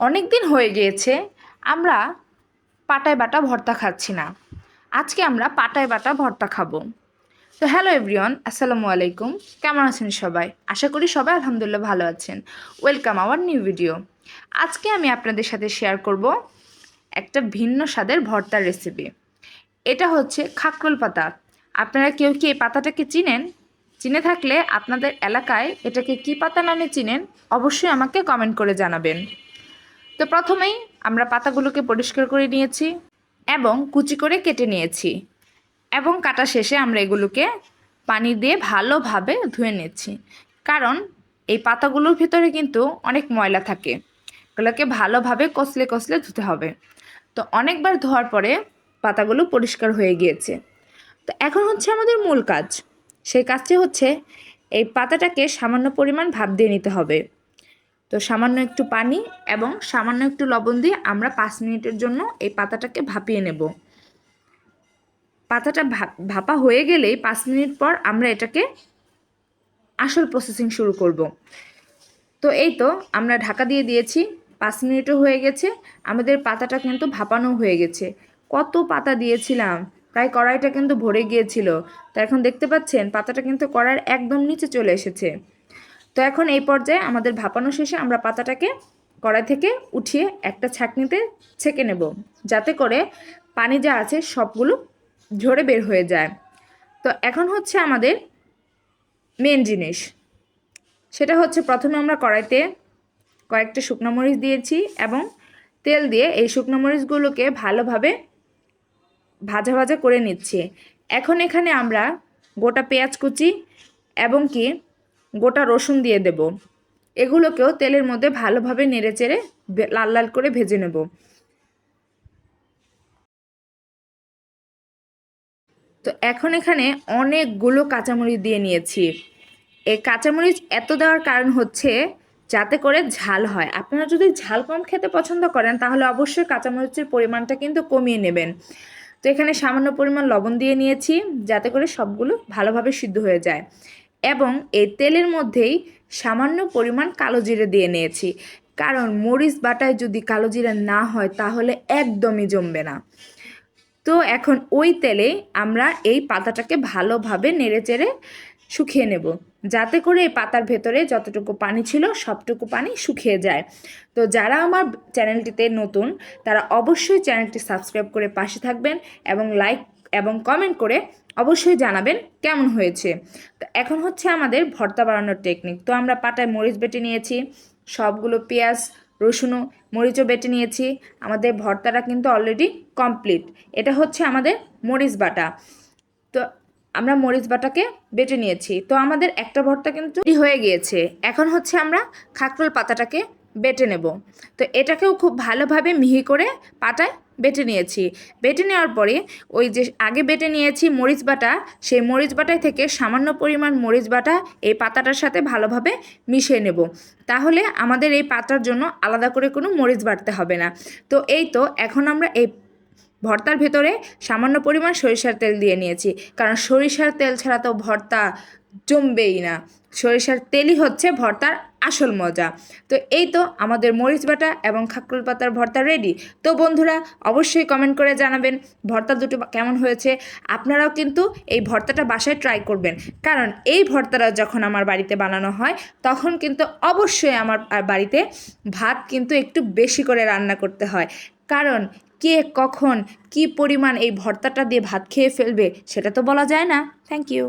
অনেক দিন হয়ে গিয়েছে, আমরা পাটায় বাটা ভর্তা খাচ্ছি না। আজকে আমরা পাটায় বাটা ভর্তা খাব। তো হ্যালো এভরিওয়ান, আসসালামু আলাইকুম। কেমন আছেন সবাই? আশা করি সবাই আলহামদুলিল্লাহ ভালো আছেন। ওয়েলকাম আওয়ার নিউ ভিডিও আজকে আমি আপনাদের সাথে শেয়ার করব একটা ভিন্ন স্বাদের ভর্তার রেসিপি এটা হচ্ছে খাকরোল পাতা। আপনারা কেউ কি এই পাতাটাকে চিনেন? চিনে থাকলে আপনাদের এলাকায় এটাকে কি পাতা নামে চিনেন? অবশ্যই আমাকে কমেন্ট করে জানাবেন। তো প্রথমেই আমরা পাতাগুলোকে পরিষ্কার করে নিয়েছি এবং কুচি করে কেটে নিয়েছি এবং কাটা শেষে আমরা এগুলোকে পানি দিয়ে ভালোভাবে ধুয়ে নিচ্ছি। কারণ এই পাতাগুলোর ভিতরে কিন্তু অনেক ময়লা থাকে। এগুলোকে ভালোভাবে কষলে কষলে ধুতে হবে। তো অনেকবার ধোয়ার পরে পাতাগুলো পরিষ্কার হয়ে গিয়েছে। তো এখন হচ্ছে আমাদের মূল কাজ। সেই কাজটি হচ্ছে এই পাতাটাকে সামান্য পরিমাণ ভাপ দিয়ে নিতে হবে। তো সামান্য একটু পানি এবং সামান্য একটু লবণ দিয়ে আমরা পাঁচ মিনিটের জন্য এই পাতাটাকে ভাপিয়ে নেব। পাতাটা ভাপা হয়ে গেলেই পাঁচ মিনিট পর আমরা এটাকে আসল প্রসেসিং শুরু করব। তো এই তো আমরা ঢাকা দিয়ে দিয়েছি, পাঁচ মিনিটও হয়ে গেছে, আমাদের পাতাটা কিন্তু ভাপানো হয়ে গেছে। কত পাতা দিয়েছিলাম, প্রায় কড়াইটা কিন্তু ভরে গিয়েছিল। তো এখন দেখতে পাচ্ছেন, পাতাটা কিন্তু কড়াইয়ের একদম নিচে চলে এসেছে। তো এখন এই পর্যায়ে আমাদের ভাপানো শেষে আমরা পাতাটাকে কড়াই থেকে উঠিয়ে একটা ছাঁকনিতে ছেঁকে নেব, যাতে করে পানি যা আছে সবগুলো ঝরে বের হয়ে যায়। তো এখন হচ্ছে আমাদের মেন জিনিস। সেটা হচ্ছে প্রথমে আমরা কড়াইতে কয়েকটা শুকনো মরিচ দিয়েছি এবং তেল দিয়ে এই শুকনো মরিচগুলোকে ভালোভাবে ভাজা ভাজা করে নিচ্ছি। এখন এখানে আমরা গোটা পেঁয়াজ কুচি এবং কি গোটা রসুন দিয়ে দেব। এগুলোকেও তেলের মধ্যে ভালোভাবে নেড়ে চেড়ে লাল লাল করে ভেজে নেব। তো এখন এখানে অনেকগুলো কাঁচামরিচ দিয়ে নিয়েছি। এই কাঁচামরিচ এত দেওয়ার কারণ হচ্ছে যাতে করে ঝাল হয়। আপনারা যদি ঝাল কম খেতে পছন্দ করেন, তাহলে অবশ্যই কাঁচামরিচের পরিমাণটা কিন্তু কমিয়ে নেবেন। তো এখানে সামান্য পরিমাণ লবণ দিয়ে নিয়েছি, যাতে করে সবগুলো ভালোভাবে সিদ্ধ হয়ে যায়। এবং এই তেলের মধ্যেই সামান্য পরিমাণ কালো জিরে দিয়ে নিয়েছি। কারণ মরিচ বাটায় যদি কালো জিরা না হয়, তাহলে একদমই জমবে না। তো এখন ওই তেলে আমরা এই পাতাটাকে ভালোভাবে নেড়ে চেড়ে শুকিয়ে নেব। যাতে করে এই পাতার ভেতরে যতটুকু পানি ছিল, সবটুকু পানি শুকিয়ে যায়। তো যারা আমার চ্যানেলটিতে নতুন, তারা অবশ্যই চ্যানেলটি সাবস্ক্রাইব করে পাশে থাকবেন এবং লাইক এবং কমেন্ট করে অবশ্যই জানাবেন কেমন হয়েছে। তো এখন হচ্ছে আমাদের ভর্তা বানানোর টেকনিক তো আমরা পাটায় মরিচ বেটে নিয়েছি, সবগুলো পেঁয়াজ রসুনও মরিচও বেটে নিয়েছি। আমাদের ভর্তাটা কিন্তু অলরেডি কমপ্লিট এটা হচ্ছে আমাদের মরিচ বাটা। তো আমরা মরিচ বাটাকে বেটে নিয়েছি। তো আমাদের একটা ভর্তা কিন্তু হয়ে গিয়েছে। এখন হচ্ছে আমরা খাকরোল পাতাটাকে বেটে নেব। তো এটাকেও খুব ভালোভাবে মিহি করে পাটায় বেটে নিয়েছি। বেটে নেওয়ার পরে ওই যে আগে বেটে নিয়েছি মরিচ বাটা, সেই মরিচ বাটায় থেকে সামান্য পরিমাণ মরিচ বাটা এই পাতাটার সাথে ভালোভাবে মিশিয়ে নেব। তাহলে আমাদের এই পাতার জন্য আলাদা করে কোনো মরিচ বাটতে হবে না। তো এই তো এখন আমরা এই ভর্তার ভেতরে সামান্য পরিমাণ সরিষার তেল দিয়ে নিয়েছি। কারণ সরিষার তেল ছাড়া তো ভর্তা জমবেই না। সরিষার তেলই হচ্ছে ভর্তার আসল মজা। তো এই তো আমাদের মরিচ বাটা এবং খাকরুল পাতার ভর্তা রেডি তো বন্ধুরা, অবশ্যই কমেন্ট করে জানাবেন ভর্তা দুটো কেমন হয়েছে। আপনারাও কিন্তু এই ভর্তাটা বাসায় ট্রাই করবেন। কারণ এই ভর্তাটা যখন আমার বাড়িতে বানানো হয়, তখন কিন্তু অবশ্যই আমার বাড়িতে ভাত কিন্তু একটু বেশি করে রান্না করতে হয়। কারণ কে কখন কি পরিমাণ এই ভর্তাটা দিয়ে ভাত খেয়ে ফেলবে, সেটা তো বলা যায় না। Thank you